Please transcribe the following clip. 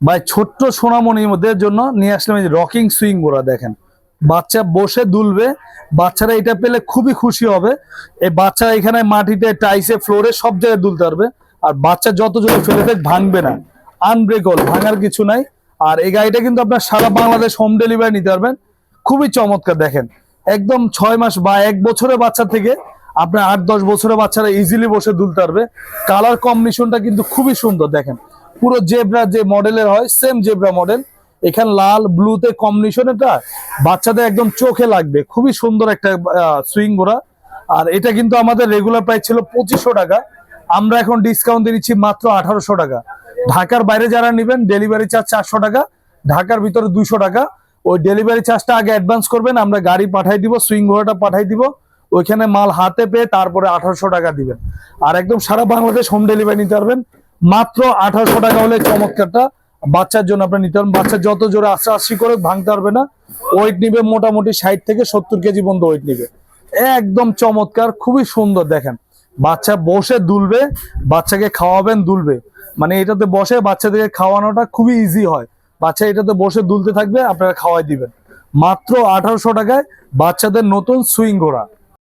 ভাই, ছোট্ট সোনামণিদের জন্য নিয়ে আসলাম এই রকিং সুইং গোড়া দেখেন। বাচ্চা বসে দুলবে, বাচ্চারা এটা পেলে খুবই খুশি হবে। এই বাচ্চা এখানে মাটিতে, টাইসে, ফ্লোরে সব জায়গায় দুলতে পারবে। আর বাচ্চা যত জোরে ফেলে দেখ, ভাঙবে না। আনব্রেকল ভাঙার কিছু নাই। আর এই গাড়িটা কিন্তু আপনার সারা বাংলাদেশ হোম ডেলিভারি নিতে পারবেন। খুবই চমৎকার, দেখেন। একদম ছয় মাস বা এক বছরের বাচ্চা থেকে আপনার আট দশ বছরের বাচ্চারা ইজিলি বসে দুলতে পারবে। কালার কম্বিনেশনটা কিন্তু খুবই সুন্দর, দেখেন। পুরো জেব্রা যে মডেলের হয় সেম জেব্রা মডেল এখানে লাল ব্লুতে কম্বিনেশন এটা। বাচ্চাদের একদম চোখে লাগবে। খুবই সুন্দর একটা সুইং ঘোড়া আর এটা কিন্তু আমাদের রেগুলার প্রাইস ছিল পঁচিশশো টাকা। আমরা এখন ডিসকাউন্ট দিচ্ছি মাত্র আঠারোশো টাকা। ঢাকার বাইরে যারা নেবেন ডেলিভারি চার্জ চারশো টাকা। ঢাকার ভিতরে দুশো টাকা। ওই ডেলিভারি চার্জটা আগে অ্যাডভান্স করবেন। আমরা গাড়ি পাঠাই দিব সুইং ঘোড়াটা পাঠাই দিব। ওইখানে মাল হাতে পেয়ে তারপরে আঠারোশো টাকা দিবেন। আর একদম সারা বাংলাদেশ হোম ডেলিভারি নিতে পারবেন। মাত্র আঠারোশো টাকা হলে চমৎকারটা। বাচ্চার জন্য আপনি নিতে পারবেন। বাচ্চা যত জোরে আস্তে আস্তে করে ভাঙতে পারবে না। ওয়েট নিবে মোটামুটি ষাট থেকে সত্তর কেজি পর্যন্ত ওয়েট নিবে। একদম চমৎকার, খুবই সুন্দর, দেখেন। বাচ্চা বসে দুলবে, বাচ্চাকে খাওয়াবেন, দুলবে। মানে এটাতে বসে বাচ্চাদেরকে খাওয়ানোটা খুবই ইজি হয়। বাচ্চা এটাতে বসে দুলতে থাকবে, আপনারা খাওয়াই দিবেন। মাত্র আঠারোশো টাকায় বাচ্চাদের নতুন সুইং ঘোড়া।